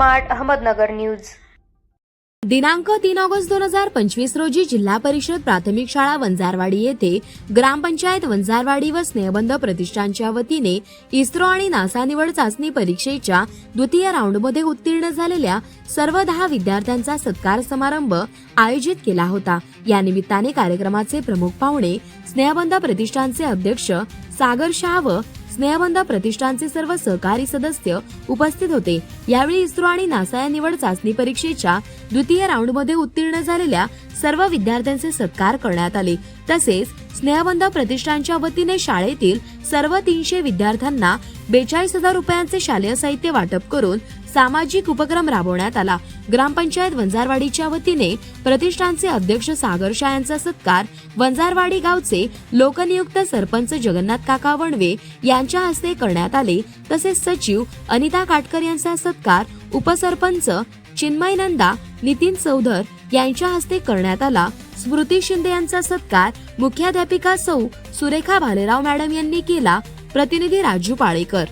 Smart Ahmednagar news. दिनांक तीन August दोन हजार पंचवीस रोजी जिल्हा परिषद प्राथमिक शाळा वंजारवाडी येथे ग्रामपंचायत वंजारवाडी व स्नेहबंध प्रतिष्ठानच्या वतीने इस्रो आणि नासा निवड चाचणी परीक्षेच्या द्वितीय राऊंडमध्ये उत्तीर्ण झालेल्या सर्व दहा विद्यार्थ्यांचा सत्कार समारंभ आयोजित केला होता. या निमित्ताने कार्यक्रमाचे प्रमुख पाहुणे स्नेहबंध प्रतिष्ठानचे अध्यक्ष सागर शाह व स्नेहबंध प्रतिष्ठानचे सर्व सहकारी सदस्य उपस्थित होते. यावेळी इस्रो आणि नासा या निवड चाचणी परीक्षेच्या द्वितीय राऊंडमध्ये उत्तीर्ण झालेल्या सर्व विद्यार्थ्यांचे सत्कार करण्यात आले. तसेच स्नेहबंध प्रतिष्ठानच्या वतीने शाळेतील सर्व तीनशे विद्यार्थ्यांना बेचाळीस हजार रुपयांचे शालेय साहित्य वाटप करून सामाजिक उपक्रम राबवण्यात आला. ग्रामपंचायत वंजारवाडीच्या वतीने प्रतिष्ठानचे अध्यक्ष सागर शाह यांचा सत्कार वंजारवाडी गावचे लोकनियुक्त सरपंच जगन्नाथ काका वणवे यांच्या हस्ते करण्यात आले. तसेच सचिव अनिता काटकर यांचा सत्कार उपसरपंच चिन्मय नंदा नितीन चौधर यांच्या हस्ते करण्यात आला. स्मृती शिंदे यांचा सत्कार मुख्याध्यापिका सौ सुरेखा भालेराव मॅडम यांनी केला. प्रतिनिधी राजू पाळेकर.